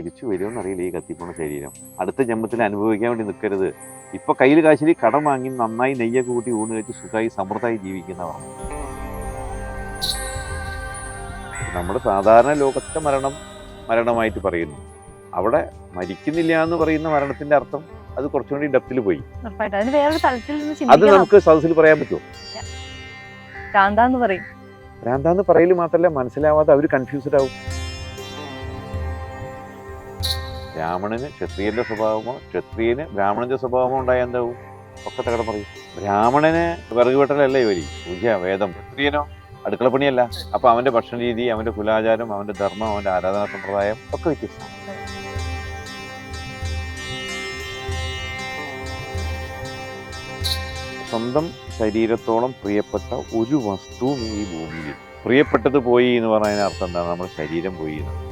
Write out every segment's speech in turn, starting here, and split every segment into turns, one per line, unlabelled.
തിരിച്ചു വരുമെന്നറിയില്ല ഈ കത്തിപ്പോണ ശരീരം. അടുത്ത ജന്മത്തിൽ അനുഭവിക്കാൻ വേണ്ടി നിൽക്കരുത് ഇപ്പൊ കയ്യിൽ കാശിൽ കടം വാങ്ങി നന്നായി നെയ്യൊക്കെ കൂട്ടി ഊണ് കഴിച്ച് സുഖമായി സമൃദ്ധമായി ജീവിക്കുന്നവർ നമ്മുടെ സാധാരണ ലോകത്തെ മരണം മരണമായിട്ട് പറയുന്നു. അവിടെ മരിക്കുന്നില്ല എന്ന് പറയുന്ന മരണത്തിന്റെ അർത്ഥം അത് കുറച്ചുകൂടി ഡെപ്തിൽ പോയി. അത് നമുക്ക് സദസ്സിൽ പറയാൻ പറ്റുമോ?
ഭ്രാന്താന്ന് പറയും.
ഭ്രാന്താന്ന് പറയൽ മാത്രമല്ല മനസ്സിലാവാതെ അവർ കൺഫ്യൂസ്ഡ് ആവും. ബ്രാഹ്മണന് ക്ഷത്രിയന്റെ സ്വഭാവമോ ക്ഷത്രിയന് ബ്രാഹ്മണന്റെ സ്വഭാവമോ ഉണ്ടായ എന്താവും? ഒക്കെ തകടം പറയും. ബ്രാഹ്മണന് വിറക് വെട്ടലല്ലേ ഇവരി? പൂജ വേദം. ക്ഷത്രിയനോ? അടുക്കളപ്പണിയല്ല. അപ്പൊ അവന്റെ ഭക്ഷണ രീതി അവന്റെ കുലാചാരം അവന്റെ ധർമ്മം അവന്റെ ആരാധനാ സമ്പ്രദായം ഒക്കെ വ്യത്യസ്തം. സ്വന്തം ശരീരത്തോളം പ്രിയപ്പെട്ട ഒരു വസ്തുവും ഈ ഭൂമിയിൽ പ്രിയപ്പെട്ടത് പോയി എന്ന് പറഞ്ഞതിന് അർത്ഥം എന്താണ്? നമ്മുടെ ശരീരം പോയി എന്ന്.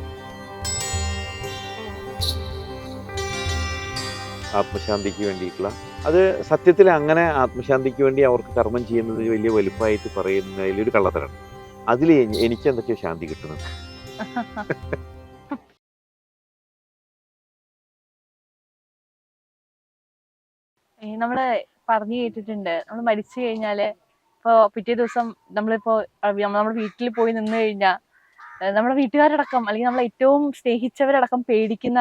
ആത്മശാന്തിക്ക് വേണ്ടിയിട്ടുള്ള. അത് സത്യത്തിൽ അങ്ങനെ ആത്മശാന്തിക്ക് വേണ്ടി അവർക്ക് കർമ്മം ചെയ്യുന്നത് വലിയ വലുപ്പമായിട്ട് പറയുന്നതിലൊരു കള്ളത്തരാണ്. അതിൽ എനിക്ക് എന്തൊക്കെയോ ശാന്തി കിട്ടുന്നത്
നമ്മൾ പറഞ്ഞു കേട്ടിട്ടുണ്ട്. നമ്മൾ മരിച്ചു കഴിഞ്ഞാൽ ഇപ്പൊ പിറ്റേ ദിവസം നമ്മളിപ്പോ നമ്മുടെ വീട്ടിൽ പോയി നിന്ന് കഴിഞ്ഞാൽ നമ്മുടെ വീട്ടുകാരടക്കം അല്ലെങ്കിൽ നമ്മളെ ഏറ്റവും സ്നേഹിച്ചവരടക്കം പേടിക്കുന്ന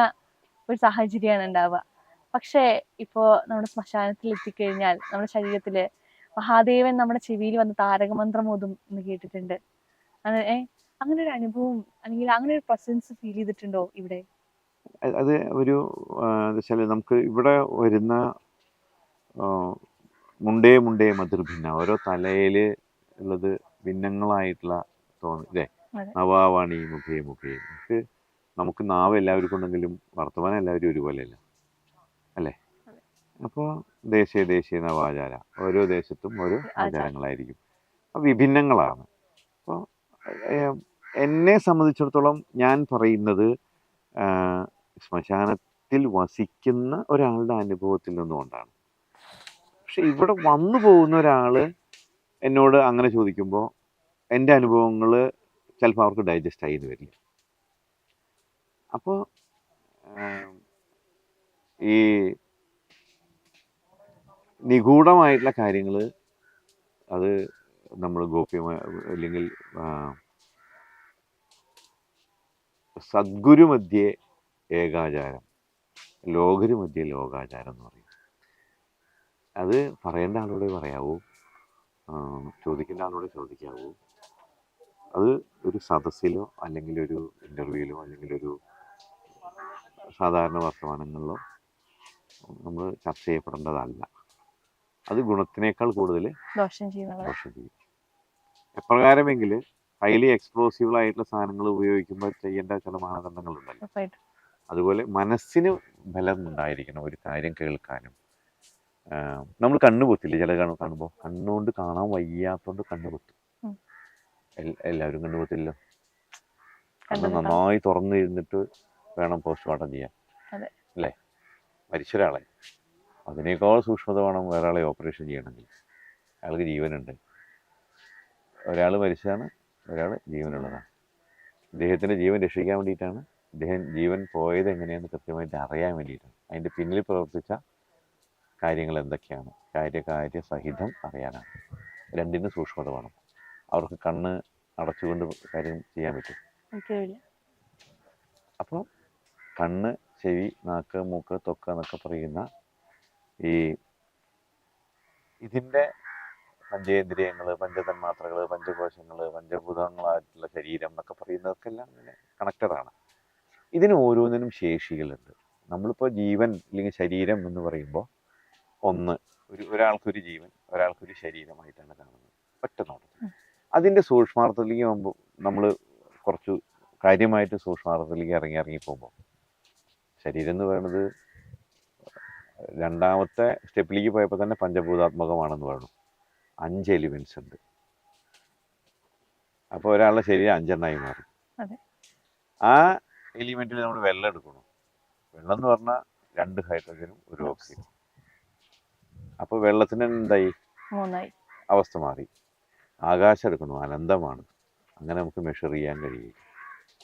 ഒരു സാഹചര്യമാണ് ഉണ്ടാവുക. പക്ഷേ ഇപ്പോ നമ്മുടെ ശ്മശാനത്തിൽ എത്തിക്കഴിഞ്ഞാൽ നമ്മുടെ ശരീരത്തിൽ മഹാദേവൻ നമ്മുടെ ചെവിയിൽ വന്ന് താരകമന്ത്രം ഓതും എന്ന് കേട്ടിട്ടുണ്ട്. അങ്ങനെ അങ്ങനെ ഒരു അനുഭവം അല്ലെങ്കിൽ അങ്ങനെ ഒരു പ്രസൻസ് ഫീൽ ചെയ്തിട്ടുണ്ടോ ഇവിടെ?
അത് ഒരു വെച്ചാൽ നമുക്ക് ഇവിടെ വരുന്ന മുണ്ടേ മുണ്ടേ മുണ്ടേ മധുർഭിന്ന ഓരോ തലയിൽ ഉള്ളത് ഭിന്നങ്ങളായിട്ടുള്ള തോന്നി
അല്ലേ.
നവാവാണി മുഖേ മുഖേ. നമുക്ക് നമുക്ക് നാവ് എല്ലാവർക്കും ഉണ്ടെങ്കിലും വർത്തമാനം എല്ലാവരും ഒരുപോലെയല്ല. അല്ലേ. അപ്പോൾ ദേശീയ ദേശീയ നവാചാര ഓരോ ദേശത്തും ഓരോ
ആചാരം.
ആചാരങ്ങളായിരിക്കും. വിഭിന്നങ്ങളാണ്. അപ്പോൾ എന്നെ സംബന്ധിച്ചിടത്തോളം ഞാൻ പറയുന്നത് ശ്മശാനത്തിൽ വസിക്കുന്ന ഒരാളുടെ അനുഭവത്തിൽ നിന്നുകൊണ്ടാണ്. പക്ഷെ ഇവിടെ വന്നു പോകുന്ന ഒരാൾ എന്നോട് അങ്ങനെ ചോദിക്കുമ്പോൾ എന്റെ അനുഭവങ്ങൾ ചിലപ്പോൾ അവർക്ക് ഡൈജസ്റ്റ് ആയി എന്ന് വരില്ല. അപ്പോൾ ഈ നിഗൂഢമായിട്ടുള്ള കാര്യങ്ങൾ അത് നമ്മൾ ഗോപ്യമായ അല്ലെങ്കിൽ സദ്ഗുരു മധ്യേ ഏകാചാരം ലോകരു മധ്യേ ലോകാചാരം എന്ന് പറയും. അത് പറയേണ്ട ആളോട് പറയാവൂ ചോദിക്കേണ്ട ആളോട് ചോദിക്കാവൂ. അത് ഒരു സദസ്സിലോ അല്ലെങ്കിൽ ഒരു ഇന്റർവ്യൂവിലോ അല്ലെങ്കിൽ ഒരു സാധാരണ വർത്തമാനങ്ങളിലോ നമ്മൾ ചർച്ച ചെയ്യപ്പെടേണ്ടതല്ല. അത് ഗുണത്തിനേക്കാൾ കൂടുതൽ
ദോഷം
ചെയ്യും. എപ്രകാരമെങ്കിൽ ഹൈലി എക്സ്പ്ലോസീവ് ആയിട്ടുള്ള സാധനങ്ങൾ ഉപയോഗിക്കുമ്പോൾ ചെയ്യേണ്ട ചില മാനദണ്ഡങ്ങളുണ്ടല്ലോ. അതുപോലെ മനസ്സിന് ബലം ഉണ്ടായിരിക്കണം ഒരു കാര്യം കേൾക്കാനും. നമ്മൾ കണ്ണു പൊത്തില്ല? ചില കാണും കാണുമ്പോൾ കണ്ണുകൊണ്ട് കാണാൻ വയ്യാത്തോണ്ട് കണ്ണു പൊത്തും. എല്ലാവരും കണ്ണു പൊത്തില്ല കണ്ണ് നന്നായി തുറന്നിരുന്നിട്ട് വേണം പോസ്റ്റ്മോർട്ടം ചെയ്യാൻ. അല്ലേ? മരിച്ച ഒരാളെ അതിനേക്കാൾ സൂക്ഷ്മത വേണം വേറെ ഓപ്പറേഷൻ ചെയ്യണമെങ്കിൽ അയാൾക്ക് ജീവനുണ്ട്. ഒരാൾ മരിച്ചാണ് ഒരാൾ ജീവനുള്ളതാണ്. ഇദ്ദേഹത്തിന്റെ ജീവൻ രക്ഷിക്കാൻ വേണ്ടിയിട്ടാണ്. ഇദ്ദേഹം ജീവൻ പോയത് എങ്ങനെയാണെന്ന് കൃത്യമായിട്ട് അറിയാൻ വേണ്ടിയിട്ടാണ്. അതിന്റെ പിന്നിൽ പ്രവർത്തിച്ച കാര്യങ്ങൾ എന്തൊക്കെയാണ്? കാര്യകാര്യ സഹിതം അറിയാനാണ്. രണ്ടിനും സൂക്ഷ്മത വേണം അവർക്ക് കണ്ണ് അടച്ചുകൊണ്ട് കാര്യം ചെയ്യാൻ പറ്റും. അപ്പോൾ കണ്ണ് ചെവി നാക്ക് മൂക്ക് തൊക്ക എന്നൊക്കെ പറയുന്ന ഈ ഇതിന്റെ പഞ്ചേന്ദ്രിയങ്ങൾ പഞ്ചതന്മാത്രകൾ പഞ്ചകോശങ്ങൾ പഞ്ചഭൂതങ്ങളായിട്ടുള്ള ശരീരം എന്നൊക്കെ പറയുന്നതൊക്കെ എല്ലാം ഇങ്ങനെ കണക്റ്റഡാണ് ഇതിന് ഓരോന്നിനും ശേഷികളുണ്ട്. നമ്മളിപ്പോൾ ജീവൻ അല്ലെങ്കിൽ ശരീരം എന്ന് പറയുമ്പോൾ ഒന്ന് ഒരു ഒരാൾക്കൊരു ജീവൻ ഒരാൾക്കൊരു ശരീരമായിട്ടാണ് കാണുന്നത്. ഒറ്റ നോട്ടത്തിൽ
ഉം.
അതിന്റെ സൂക്ഷ്മാർത്ഥത്തിലേക്ക് നമ്മൾ കുറച്ച് കാര്യമായിട്ട് സൂക്ഷ്മാർത്ഥത്തിലേക്ക് ഇറങ്ങി ഇറങ്ങി പോകുമ്പോൾ ശരീരം എന്ന് പറയുന്നത് രണ്ടാമത്തെ സ്റ്റെപ്പിലേക്ക് പോയപ്പോൾ തന്നെ പഞ്ചഭൂതാത്മകമാണെന്ന് പറഞ്ഞു. അഞ്ച് എലിമെന്റ്സ് ഉണ്ട്. അപ്പോൾ ഒരാളുടെ ശരീരം അഞ്ചെണ്ണായി മാറി. ആ എലിമെന്റിൽ നമ്മൾ വെള്ളം എടുക്കണം വെള്ളം എന്ന് പറഞ്ഞാൽ രണ്ട് ഹൈഡ്രജനും ഒരു ഓക്സിജനും. അപ്പോൾ വെള്ളത്തിന് എന്തായി? അവസ്ഥ മാറി. ആകാശം എടുക്കണം അനന്തമാണ്. അങ്ങനെ നമുക്ക് മെഷർ ചെയ്യാൻ കഴിയും.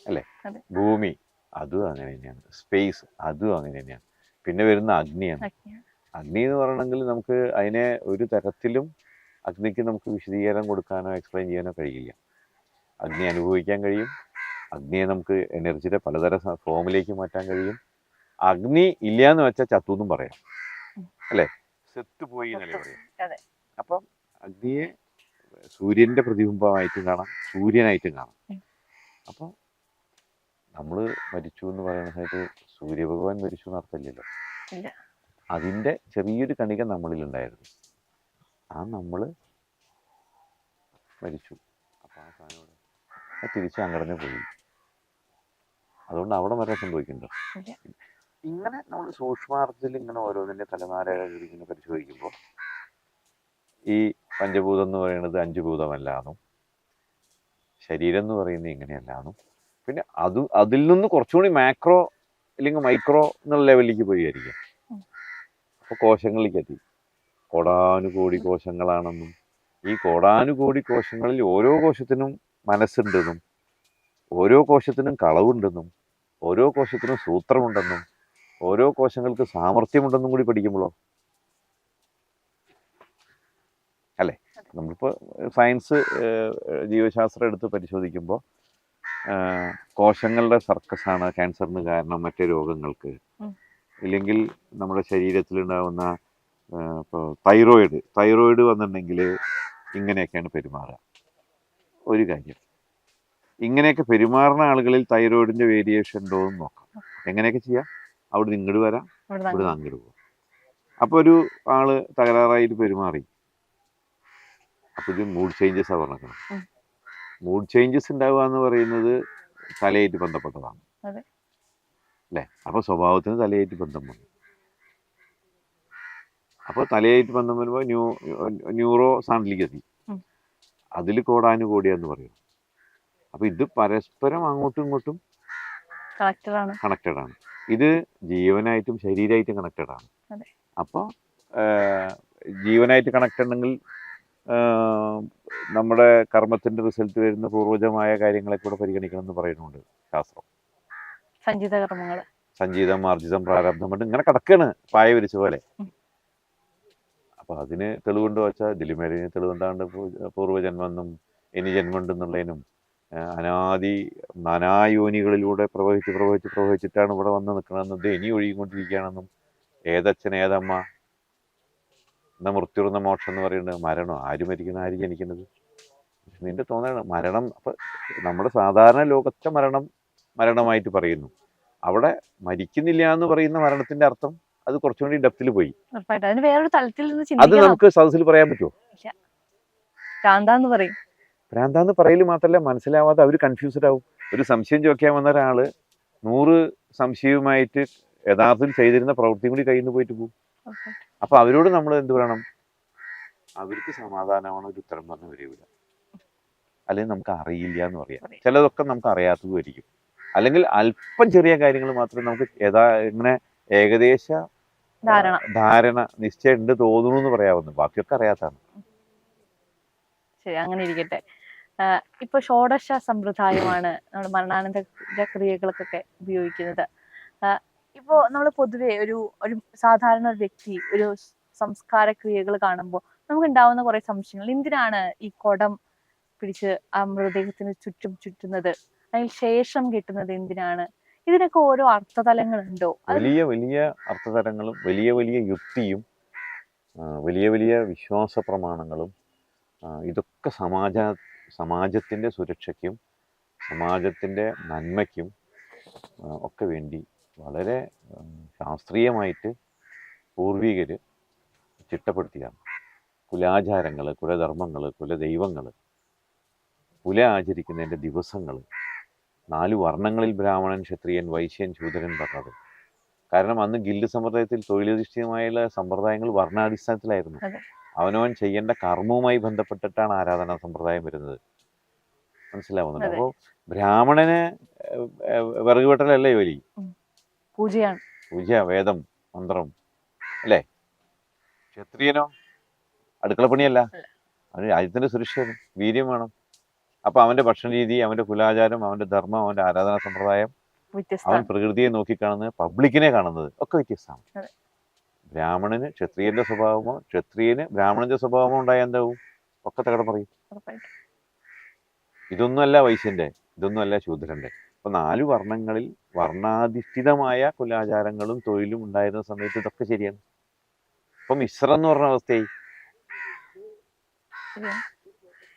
അല്ലേ? ഭൂമി. അതും അങ്ങനെ തന്നെയാണ്. സ്പേസ് അതും അങ്ങനെ തന്നെയാണ്. പിന്നെ വരുന്ന അഗ്നിയാണ്. അഗ്നി എന്ന് പറയണമെങ്കിൽ നമുക്ക് അതിനെ ഒരു തരത്തിലും അഗ്നിക്ക് നമുക്ക് വിശദീകരണം കൊടുക്കാനോ എക്സ്പ്ലെയിൻ ചെയ്യാനോ കഴിയില്ല. അഗ്നി അനുഭവിക്കാൻ കഴിയും. അഗ്നിയെ നമുക്ക് എനർജിയുടെ പലതരം ഫോമിലേക്ക് മാറ്റാൻ കഴിയും. അഗ്നി ഇല്ല എന്ന് വെച്ചാൽ ചത്തു എന്നും പറയാം. അല്ലേ? സെത്ത് പോയി എന്നല്ലേ. പറയാം. അപ്പം അഗ്നിയെ സൂര്യന്റെ പ്രതിബിംബമായിട്ടും കാണാം സൂര്യനായിട്ടും കാണാം.
ഉം.
നമ്മൾ മരിച്ചു എന്ന് പറയുന്നത് സമയത്ത് സൂര്യഭഗവാൻ മരിച്ചു എന്ന് അർത്ഥമില്ലല്ലോ. അതിന്റെ ചെറിയൊരു കണിക നമ്മളിലുണ്ടായിരുന്നു. ആ നമ്മൾ മരിച്ചു. അപ്പം ആ സാധനം അത് തിരിച്ച് അങ്ങടനെ പോയി. അതുകൊണ്ട് അവിടെ വരെ സംഭവിക്കുന്നുണ്ടോ. ഇങ്ങനെ നമ്മൾ സൂക്ഷ്മാർത്ഥത്തിൽ ഇങ്ങനെ ഓരോന്നിന്റെ തലമാരകൾ ഇങ്ങനെ പരിശോധിക്കുമ്പോൾ ഈ പഞ്ചഭൂതം എന്ന് പറയുന്നത് അഞ്ച് ഭൂതമല്ലാന്നും ശരീരം എന്ന് പറയുന്നത് ഇങ്ങനെയല്ലാന്നും പിന്നെ അത് അതിൽ നിന്ന് കുറച്ചുകൂടി മാക്രോ അല്ലെങ്കിൽ മൈക്രോ എന്നുള്ള ലെവലിലേക്ക് പോയി ആയിരിക്കാം
ഉം.
അപ്പോൾ കോശങ്ങളിലേക്ക് എത്തി. കോടാനുകോടി കോശങ്ങളാണെന്നും ഈ കോടാനുകോടി കോശങ്ങളിൽ ഓരോ കോശത്തിനും മനസ്സുണ്ടെന്നും ഓരോ കോശത്തിനും കളവുണ്ടെന്നും ഓരോ കോശത്തിനും സൂത്രമുണ്ടെന്നും ഓരോ കോശങ്ങൾക്ക് സാമർഥ്യമുണ്ടെന്നും കൂടി പഠിക്കുമ്പോഴോ? അല്ലേ? നമ്മളിപ്പോൾ സയൻസ് ജീവശാസ്ത്രം എടുത്ത് പരിശോധിക്കുമ്പോൾ കോശങ്ങളുടെ സർക്കസാണ് ക്യാൻസറിന് കാരണം മറ്റു രോഗങ്ങൾക്ക്. ഇല്ലെങ്കിൽ നമ്മുടെ ശരീരത്തിലുണ്ടാകുന്ന ഇപ്പോൾ തൈറോയിഡ് തൈറോയിഡ് വന്നിട്ടുണ്ടെങ്കിൽ ഇങ്ങനെയൊക്കെയാണ് പെരുമാറുക. ഒരു കാര്യം ഇങ്ങനെയൊക്കെ പെരുമാറുന്ന ആളുകളിൽ തൈറോയിഡിന്റെ വേരിയേഷൻ ഉണ്ടോ എന്ന് നോക്കാം. എങ്ങനെയൊക്കെ ചെയ്യാം? അവിടെ നിന്ന് ഇങ്ങോട്ട് വരാം ഇവിടെ നിന്ന് അങ്ങോട്ട് പോകും. അപ്പോൾ ഒരു ആൾ തകരാറായിട്ട് പെരുമാറി. അപ്പോൾ ഇത് മൂഡ് ചേഞ്ചസ് ആണ് പറഞ്ഞേക്കണം. മൂഡ് ചേഞ്ചസ് ഉണ്ടാവുക എന്ന് പറയുന്നത് തലയായിട്ട് ബന്ധപ്പെട്ടതാണ്. അല്ലേ? അപ്പോൾ സ്വഭാവത്തിന് തലയായിട്ട് ബന്ധം വന്നു. അപ്പോൾ തലയായിട്ട് ബന്ധം വരുമ്പോൾ ന്യൂ ന്യൂറോ
ഉം.
അതിൽ കോടാനുകോടിയാന്ന് പറയും. അപ്പോൾ ഇത് പരസ്പരം അങ്ങോട്ടും ഇങ്ങോട്ടും
കണക്റ്റഡ് ആണ്.
ഇത് ജീവനായിട്ടും ശരീരമായിട്ടും കണക്റ്റഡ് ആണ്. അപ്പോൾ ജീവനായിട്ട് കണക്റ്റഡ് ഉണ്ടെങ്കിൽ നമ്മുടെ കർമ്മത്തിന്റെ റിസൾട്ട് വരുന്ന പൂർവജമായ കാര്യങ്ങളെ കൂടെ പരിഗണിക്കണം എന്ന് പറയുന്നുണ്ട് ശാസ്ത്രം.
സഞ്ചിത കർമ്മങ്ങൾ.
സഞ്ചീതം ആർജിതം പ്രാരബ്ധം കൊണ്ട് ഇങ്ങനെ കിടക്കാണ് പായ വിരിച്ച പോലെ. അപ്പൊ അതിന് തെളിവുണ്ടോ വെച്ചാൽ ദിലിമേലിന് തെളിവുണ്ടാണ്ട് പൂർവജന്മെന്നും ഇനി ജന്മമുണ്ടെന്നുള്ളതിനും അനാദി നാനായോനികളിലൂടെ പ്രവഹിച്ച് പ്രവഹിച്ച് പ്രവഹിച്ചിട്ടാണ് ഇവിടെ വന്ന് നിൽക്കണമെന്നും ഇത് ഇനി ഒഴുകിക്കൊണ്ടിരിക്കുകയാണെന്നും ഏതച്ഛൻ ഏതമ്മ എന്ന മൃത്യുർന്ന മോക്ഷം എന്ന് പറയുന്നത് മരണം? ആര് മരിക്കുന്ന ആര് ജനിക്കുന്നത് നിന്റെ തോന്നലാണ് മരണം. അപ്പൊ നമ്മുടെ സാധാരണ ലോകത്തെ മരണം മരണമായിട്ട് പറയുന്നു. അവിടെ മരിക്കുന്നില്ല എന്ന് പറയുന്ന മരണത്തിന്റെ അർത്ഥം അത് കുറച്ചും കൂടി ഡെപ്തിൽ പോയി. അത് നമുക്ക് സദസ്സിൽ പറയാൻ പറ്റുമോ?
ഭ്രാന്താന്ന് പറയൽ
മാത്രല്ല പറയൽ മാത്രമല്ല മനസ്സിലാവാതെ അവർ കൺഫ്യൂസ്ഡ് ആവും. ഒരു സംശയം ചോദിക്കാൻ വന്ന ഒരാൾ നൂറ് സംശയവുമായിട്ട് യഥാർത്ഥത്തിൽ ചെയ്തിരുന്ന പ്രവൃത്തിയും കൂടി കയ്യിൽ നിന്ന് പോയിട്ട് പോകും. അപ്പൊ അവരോട് നമ്മൾ എന്ത് പറയണം? അവർക്ക് സമാധാനമാണ് ഒരു ഉത്തരം പറഞ്ഞു വരില്ല അല്ലെങ്കിൽ നമുക്ക് അറിയില്ല എന്ന് പറയാം. ചിലതൊക്കെ നമുക്ക് അറിയാത്തതുമായിരിക്കും. അല്ലെങ്കിൽ അല്പം ചെറിയ കാര്യങ്ങൾ മാത്രം നമുക്ക് യഥാ ഇങ്ങനെ ഏകദേശ
ധാരണ.
നിശ്ചയം ഉണ്ട് തോന്നുന്നു എന്ന് പറയാവുന്നു ബാക്കിയൊക്കെ അറിയാത്തതാണ്.
ശരി അങ്ങനെ ഇരിക്കട്ടെ. ഇപ്പൊ ഷോഡശ സമ്പ്രദായമാണ് നമ്മുടെ മരണാനന്തര ക്രിയകൾക്കൊക്കെ ഉപയോഗിക്കുന്നത്. ഇപ്പോ നമ്മൾ പൊതുവെ ഒരു ഒരു സാധാരണ ഒരു വ്യക്തി ഒരു സംസ്കാര ക്രിയകൾ കാണുമ്പോൾ നമുക്ക് ഉണ്ടാവുന്ന കുറെ സംശയങ്ങൾ. എന്തിനാണ് ഈ കുടം പിടിച്ച് ആ മൃതദേഹത്തിന് ചുറ്റും ചുറ്റുന്നത്? അതിന് ശേഷം കിട്ടുന്നത് എന്തിനാണ്? ഇതിനൊക്കെ ഓരോ അർത്ഥതലങ്ങളുണ്ടോ?
വലിയ വലിയ അർത്ഥതലങ്ങളും വലിയ വലിയ യുക്തിയും വലിയ വലിയ വിശ്വാസ പ്രമാണങ്ങളും ഇതൊക്കെ സമാജ സമാജത്തിന്റെ സുരക്ഷയ്ക്കും സമാജത്തിന്റെ നന്മയ്ക്കും ഒക്കെ വേണ്ടി വളരെ ശാസ്ത്രീയമായിട്ട് പൂർവികർ ചിട്ടപ്പെടുത്തിയാണ്. കുലാചാരങ്ങൾ കുലധർമ്മങ്ങൾ കുലദൈവങ്ങൾ കുല ആചരിക്കുന്നതിന്റെ ദിവസങ്ങൾ നാല് വർണങ്ങളിൽ ബ്രാഹ്മണൻ ക്ഷത്രിയൻ വൈശ്യൻ ശൂദ്രൻ പറഞ്ഞത്. കാരണം അന്ന് ഗിൽഡ് സമ്പ്രദായത്തിൽ തൊഴിലധിഷ്ഠിതമായുള്ള സമ്പ്രദായങ്ങൾ
വർണാടിസ്ഥാനത്തിലായിരുന്നു.
അവനവൻ ചെയ്യേണ്ട കർമ്മവുമായി ബന്ധപ്പെട്ടിട്ടാണ് ആരാധനാ സമ്പ്രദായം വരുന്നത്. മനസ്സിലാവുന്നുണ്ട്. അപ്പോൾ ബ്രാഹ്മണന് വിറകുവെട്ടലല്ലേ ജോലി
പൂജയാണ്.
പൂജ വേദം മന്ത്രം അല്ലേ? ക്ഷത്രിയനോ? അടുക്കള
പണിയല്ല.
അവന് രാജ്യത്തിന്റെ സുരക്ഷ വീര്യം വേണം. അപ്പൊ അവന്റെ ഭക്ഷണ രീതി അവന്റെ കുലാചാരം അവന്റെ ധർമ്മം അവന്റെ ആരാധനാ സമ്പ്രദായം അവൻ
പ്രകൃതിയെ
പ്രകൃതിയെ നോക്കിക്കാണുന്നത് പബ്ലിക്കിനെ കാണുന്നത് ഒക്കെ വ്യത്യസ്തമാണ്. ബ്രാഹ്മണന് ക്ഷത്രിയന്റെ സ്വഭാവമോ ക്ഷത്രിയന് ബ്രാഹ്മണന്റെ സ്വഭാവമോ ഉണ്ടായ എന്താവും? ഒക്കെ തകട പറയും ഇതൊന്നുമല്ല വൈശ്യന്റെ ഇതൊന്നുമല്ല ശൂദ്രന്റെ. അപ്പൊ നാല് വർണങ്ങളിൽ വർണാധിഷ്ഠിതമായ കുലാചാരങ്ങളും തൊഴിലും ഉണ്ടായിരുന്ന സമയത്ത് ഇതൊക്കെ ശരിയാണ്. അപ്പൊ മിശ്രം എന്ന് പറഞ്ഞ അവസ്ഥയായി.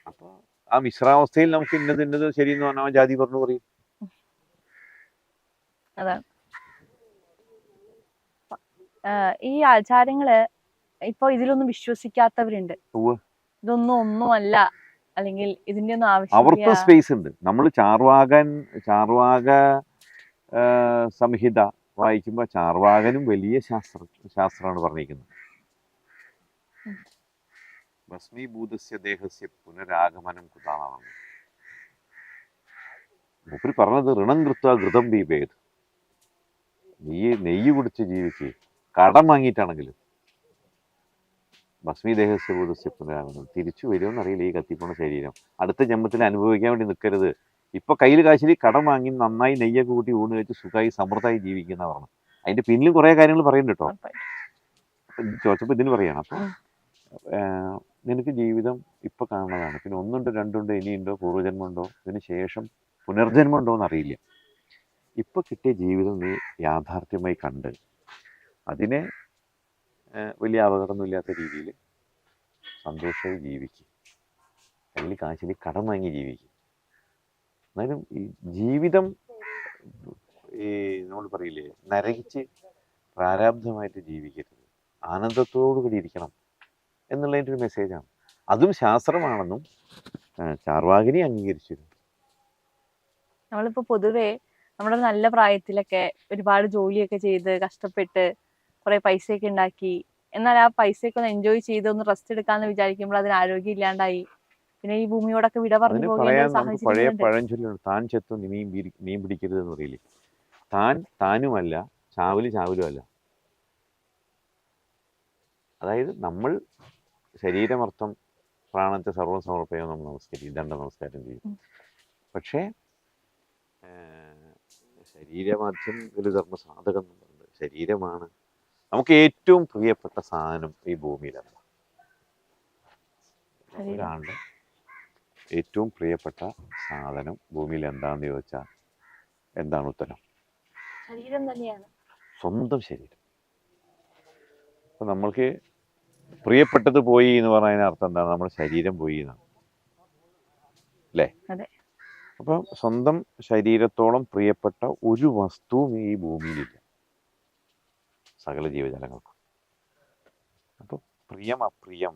അപ്പൊ ആ മിശ്രാവസ്ഥയിൽ നമുക്ക് ഇന്നത് ഇന്നത് ശരി എന്ന് പറഞ്ഞാൽ ജാതി പറഞ്ഞു പറയും.
അതാണ് ഈ ആചാരങ്ങൾ ഇപ്പൊ ഇതിലൊന്നും വിശ്വസിക്കാത്തവരുണ്ട്. ഇതൊന്നും ഒന്നുമല്ല. അല്ലെങ്കിൽ ഇതിന്റെ ഒന്നും
അവർക്കും
ആവശ്യമില്ല
സ്പേസ് ഉണ്ട്. നമ്മൾ ചാർവാകൻ ചാർവാക സംഹിത വായിക്കുമ്പോൾ ചാർവാകനും വലിയ ശാസ്ത്ര ശാസ്ത്രമാണ് പറഞ്ഞിരിക്കുന്നത്. ഭസ്മീഭൂതസ്യ ദേഹസ്യ പുനരാഗമനം കുതാണെന്ന് മൂപ്പര് പറഞ്ഞത് ഋണം കൃത്വ ഘൃതം ബീപേത് നീ നെയ്യ് കുടിച്ച് ജീവിക്ക്. കടം വാങ്ങിയിട്ടാണെങ്കിലും. ഭസ്മി ദേഹസ്യ പുനരാഗമനം തിരിച്ചു വരുമെന്നറിയില്ല ഈ കത്തിപ്പോണ ശരീരം. അടുത്ത ജന്മത്തിൽ അനുഭവിക്കാൻ വേണ്ടി നിൽക്കരുത്. ഇപ്പൊ കയ്യിൽ കാശിൽ കടം വാങ്ങി നന്നായി നെയ്യൊക്കെ കൂട്ടി ഊണ് കഴിച്ച് സുഖമായി സമൃദ്ധമായി ജീവിക്കുന്ന പറഞ്ഞു അതിന്റെ പിന്നിലും കുറെ കാര്യങ്ങൾ പറയുന്നുണ്ട് കേട്ടോ.
ചോദിച്ചപ്പോ
ചോദിച്ചപ്പോൾ ഇതിന് പറയണം. അപ്പൊ നിനക്ക് ജീവിതം ഇപ്പൊ കാണുന്നതാണ്. പിന്നെ ഒന്നുണ്ട് രണ്ടുണ്ട് ഇനിയുണ്ടോ പൂർവജന്മമുണ്ടോ ഇതിന് ശേഷം പുനർജന്മം ഉണ്ടോ എന്നറിയില്ല. ഇപ്പൊ കിട്ടിയ ജീവിതം നീ യാഥാർത്ഥ്യമായി കണ്ട് അതിനെ വലിയ അപകടമൊന്നുമില്ലാത്ത രീതിയിൽ സന്തോഷമായി ജീവിക്കും. അല്ലെങ്കിൽ കാശിൽ കടം വാങ്ങി ജീവിക്കും. എന്നാലും ഈ ജീവിതം ഈ നമ്മൾ പറയില്ലേ നരകിച്ച് പ്രാരാബ്ധമായിട്ട് ജീവിക്കരുത്. ആനന്ദത്തോടു കൂടി ഇരിക്കണം എന്നുള്ളതിന്റെ ഒരു മെസ്സേജാണ് അതും ശാസ്ത്രമാണെന്നും ചാർവാകിനി അംഗീകരിച്ചിരുന്നു.
നമ്മളിപ്പോ പൊതുവേ നമ്മുടെ നല്ല പ്രായത്തിലൊക്കെ ഒരുപാട് ജോലിയൊക്കെ ചെയ്ത് കഷ്ടപ്പെട്ട് കുറെ പൈസയൊക്കെ ഉണ്ടാക്കി എന്നാൽ ആ പൈസയൊക്കെ ഒന്ന് എൻജോയ് ചെയ്ത് ഒന്ന് റെസ്റ്റ് എടുക്കാന്ന് വിചാരിക്കുമ്പോൾ അതിന് ആരോഗ്യം ഇല്ലാണ്ടായി. പിന്നെ ഈ ഭൂമിയോടൊക്കെ വിട പറഞ്ഞു
പഴയ പഴഞ്ചൊല്ലുണ്ട്. താൻ ചെത്തു മീൻ പിടി- മീൻ പിടിക്കരുത് എന്ന് പറയില്ലേ. താൻ താനുമല്ല ചാവൽ ചാവലുമല്ല. അതായത് നമ്മൾ ശരീരമർത്ഥം പ്രാണത്തെ സർവം സമർപ്പയം നമ്മൾ നമസ്കരിക്കും. ദണ്ഡ നമസ്കാരം ചെയ്യും. പക്ഷേ ശരീരമാധ്യം ഒരു ധർമ്മ സാധകം എന്നുണ്ട് ശരീരമാണ്. നമുക്ക് ഏറ്റവും പ്രിയപ്പെട്ട സാധനം ഈ
ഭൂമിയിലാണ്.
ഒരാളുടെ ഏറ്റവും പ്രിയപ്പെട്ട സാധനം ഭൂമിയിൽ എന്താണെന്ന് ചോദിച്ചാൽ എന്താണ് ഉത്തരം?
ശരീരം തന്നെയാണ്.
സ്വന്തം ശരീരം. അപ്പൊ നമ്മൾക്ക് പ്രിയപ്പെട്ടത് പോയി എന്ന് പറഞ്ഞതിന് അർത്ഥം എന്താണ്? നമ്മുടെ ശരീരം പോയി എന്നാണ്. അല്ലേ. അപ്പം സ്വന്തം ശരീരത്തോളം പ്രിയപ്പെട്ട ഒരു വസ്തുവും ഈ ഭൂമിയിലില്ല. സകല ജീവജാലങ്ങൾക്കും. അപ്പോൾ പ്രിയം അപ്രിയം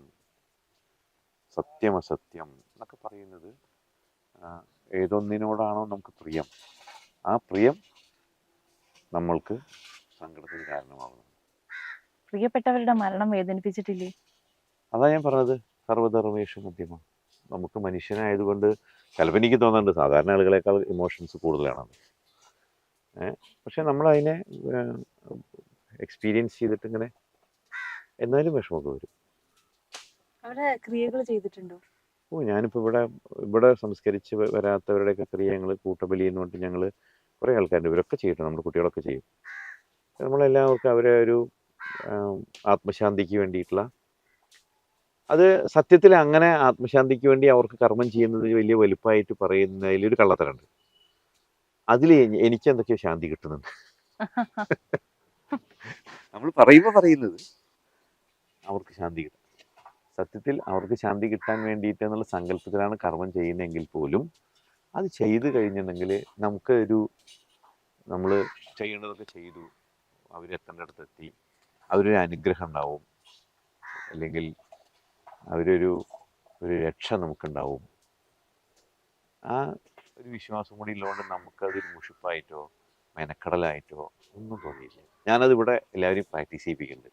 സത്യം അസത്യം എന്നൊക്കെ പറയുന്നത് ഏതൊന്നിനോടാണോ നമുക്ക് പ്രിയം. ആ പ്രിയം നമ്മൾക്ക് സങ്കടത്തിന് കാരണമാകുന്നു
പ്രിയപ്പെട്ടവരുടെ മരണം വേദനിപ്പിച്ചിട്ടില്ലേ?
അതാ ഞാൻ പറഞ്ഞത്. സർവധർമ്മേഷ മധ്യമം നമുക്ക് മനുഷ്യനായതുകൊണ്ട് ചിലപ്പോൾ എനിക്ക് തോന്നുന്നുണ്ട് സാധാരണ ആളുകളെക്കാൾ ഇമോഷൻസ് കൂടുതലാണത് ഏഹ് പക്ഷെ നമ്മളതിനെ എക്സ്പീരിയൻസ് ചെയ്തിട്ട് ഇങ്ങനെ എന്നാലും വിഷമമൊക്കെ വരും.
അവിടെ ക്രിയകൾ ചെയ്തിട്ടുണ്ടോ?
ഓ ഞാനിപ്പോൾ ഇവിടെ ഇവിടെ സംസ്കരിച്ച് വരാത്തവരുടെ വരാത്തവരുടെയൊക്കെ ക്രിയ ഞങ്ങൾ കൂട്ടബലി എന്ന് പറഞ്ഞിട്ട് ഞങ്ങൾ കുറേ ആൾക്കാരുണ്ട്. ഇവരൊക്കെ ചെയ്യട്ടെ നമ്മുടെ കുട്ടികളൊക്കെ ചെയ്യും. നമ്മളെല്ലാവർക്കും അവരെ ഒരു ആത്മശാന്തിക്ക് വേണ്ടിയിട്ടുള്ള അത് സത്യത്തിൽ അങ്ങനെ ആത്മശാന്തിക്ക് വേണ്ടി അവർക്ക് കർമ്മം ചെയ്യുന്നത് വലിയ വലുപ്പമായിട്ട് പറയുന്നതിലൊരു കള്ളത്തരമുണ്ട്. അതിൽ എനിക്ക് എന്തൊക്കെയോ ശാന്തി കിട്ടുന്നുണ്ട്. നമ്മൾ പറയുമ്പോൾ പറയുന്നത്. അവർക്ക് ശാന്തി കിട്ടും. സത്യത്തിൽ അവർക്ക് ശാന്തി കിട്ടാൻ വേണ്ടിയിട്ട് എന്നുള്ള സങ്കല്പത്തിലാണ് കർമ്മം ചെയ്യുന്നതെങ്കിൽ പോലും അത് ചെയ്തു കഴിഞ്ഞിട്ടുണ്ടെങ്കിൽ നമുക്ക് ഒരു നമ്മൾ ചെയ്യേണ്ടതൊക്കെ ചെയ്തു അവരെത്തേണ്ടടുത്ത് എത്തി അവരൊരു അനുഗ്രഹം ഉണ്ടാവും. അല്ലെങ്കിൽ അവരൊരു ഒരു രക്ഷ നമുക്കുണ്ടാവും. ആ ഒരു വിശ്വാസം കൂടി ഉള്ളതുകൊണ്ട് നമുക്കതൊരു മുഷിപ്പായിട്ടോ മെനക്കടലായിട്ടോ ഒന്നും തോന്നിയില്ല. ഞാനത് ഇവിടെ എല്ലാവരും പ്രാക്ടീസ് ചെയ്യിപ്പിക്കുന്നുണ്ട്.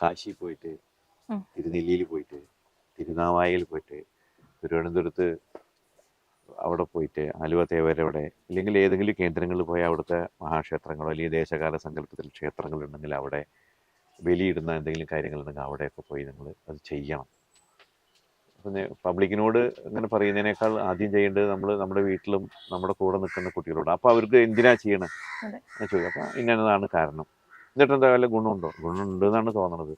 കാശി പോയിട്ട്. തിരുനെല്ലിയിൽ പോയിട്ട് തിരുനാവായയിൽ പോയിട്ട് തിരുവനന്തപുരത്ത് അവിടെ പോയിട്ട് ആലുവ തേവരവിടെ അല്ലെങ്കിൽ ഏതെങ്കിലും കേന്ദ്രങ്ങളിൽ പോയി അവിടുത്തെ മഹാക്ഷേത്രങ്ങളോ അല്ലെങ്കിൽ ദേശകാല സങ്കല്പത്തിൽ ക്ഷേത്രങ്ങളുണ്ടെങ്കിൽ അവിടെ ബലിയിടുന്ന എന്തെങ്കിലും കാര്യങ്ങളുണ്ടെങ്കിൽ അവിടെയൊക്കെ പോയി നിങ്ങൾ അത് ചെയ്യണം. പബ്ലിക്കിനോട് ഇങ്ങനെ പറയുന്നതിനേക്കാൾ ആദ്യം ചെയ്യേണ്ടത് നമ്മൾ നമ്മുടെ വീട്ടിലും നമ്മുടെ കൂടെ നിൽക്കുന്ന കുട്ടികളോട്. അപ്പോൾ അവർക്ക് എന്തിനാ ചെയ്യണം? ചോദിക്കും. അപ്പോൾ ഇന്നതാണ് കാരണം. എന്നിട്ട് എന്താ വല്ല ഗുണമുണ്ടോ? ഗുണമുണ്ട് എന്നാണ് തോന്നണത്.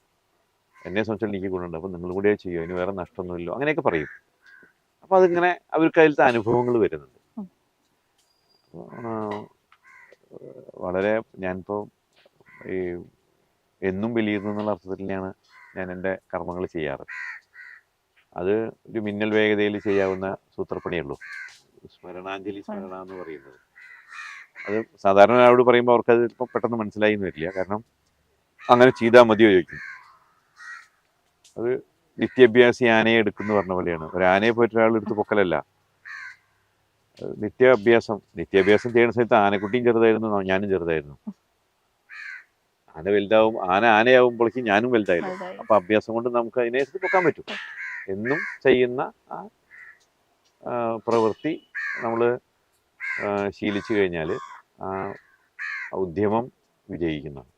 എന്നെ സംബന്ധിച്ചാൽ എനിക്ക് ഗുണമുണ്ട്. അപ്പോൾ നിങ്ങൾ കൂടെ ചെയ്യുമോ ഇനി വേറെ നഷ്ടമൊന്നുമില്ലോ? അങ്ങനെയൊക്കെ പറയും. അപ്പോൾ അതിങ്ങനെ അവർക്ക് അതിലത്തെ അനുഭവങ്ങൾ വരുന്നുണ്ട്. വളരെ ഞാനിപ്പോൾ ഈ എന്നും വലിയ എന്നുള്ള അർത്ഥത്തിൽ തന്നെയാണ് ഞാൻ എന്റെ കർമ്മങ്ങൾ ചെയ്യാറ്. അത് ഒരു മിന്നൽ വേഗതയിൽ ചെയ്യാവുന്ന സൂത്രപ്പണിയുള്ളൂ. സ്മരണാഞ്ജലി സ്മരണ എന്ന് പറയുന്നത്. അത് സാധാരണ ഒരാളോട് പറയുമ്പോൾ അവർക്കത് ഇപ്പം പെട്ടെന്ന് മനസ്സിലായി എന്ന് വരില്ല. കാരണം അങ്ങനെ ചെയ്താൽ മതിയോ ചോദിക്കും. അത് നിത്യാഭ്യാസി ആനയെ എടുക്കുന്നു പറഞ്ഞ പോലെയാണ്. ഒരു ആനയെ പോയിട്ട് ഒരാൾ എടുത്ത് പൊക്കലല്ല. അത് നിത്യാഭ്യാസം. നിത്യാഭ്യാസം ചെയ്യുന്ന സമയത്ത് ആനക്കുട്ടിയും ചെറുതായിരുന്നു ഞാനും ചെറുതായിരുന്നു. ആന വലുതാവും ആന ആനയാവുമ്പോഴേക്കും ഞാനും വലുതായിരുന്നു.
വലുതായി.
അപ്പൊ അഭ്യാസം കൊണ്ട് നമുക്ക് അതിനെ പൊക്കാൻ പറ്റും. എന്നും ചെയ്യുന്ന ആ പ്രവൃത്തി നമ്മൾ ശീലിച്ചു കഴിഞ്ഞാൽ ആ ഉദ്യമം വിജയിക്കുന്നതാണ്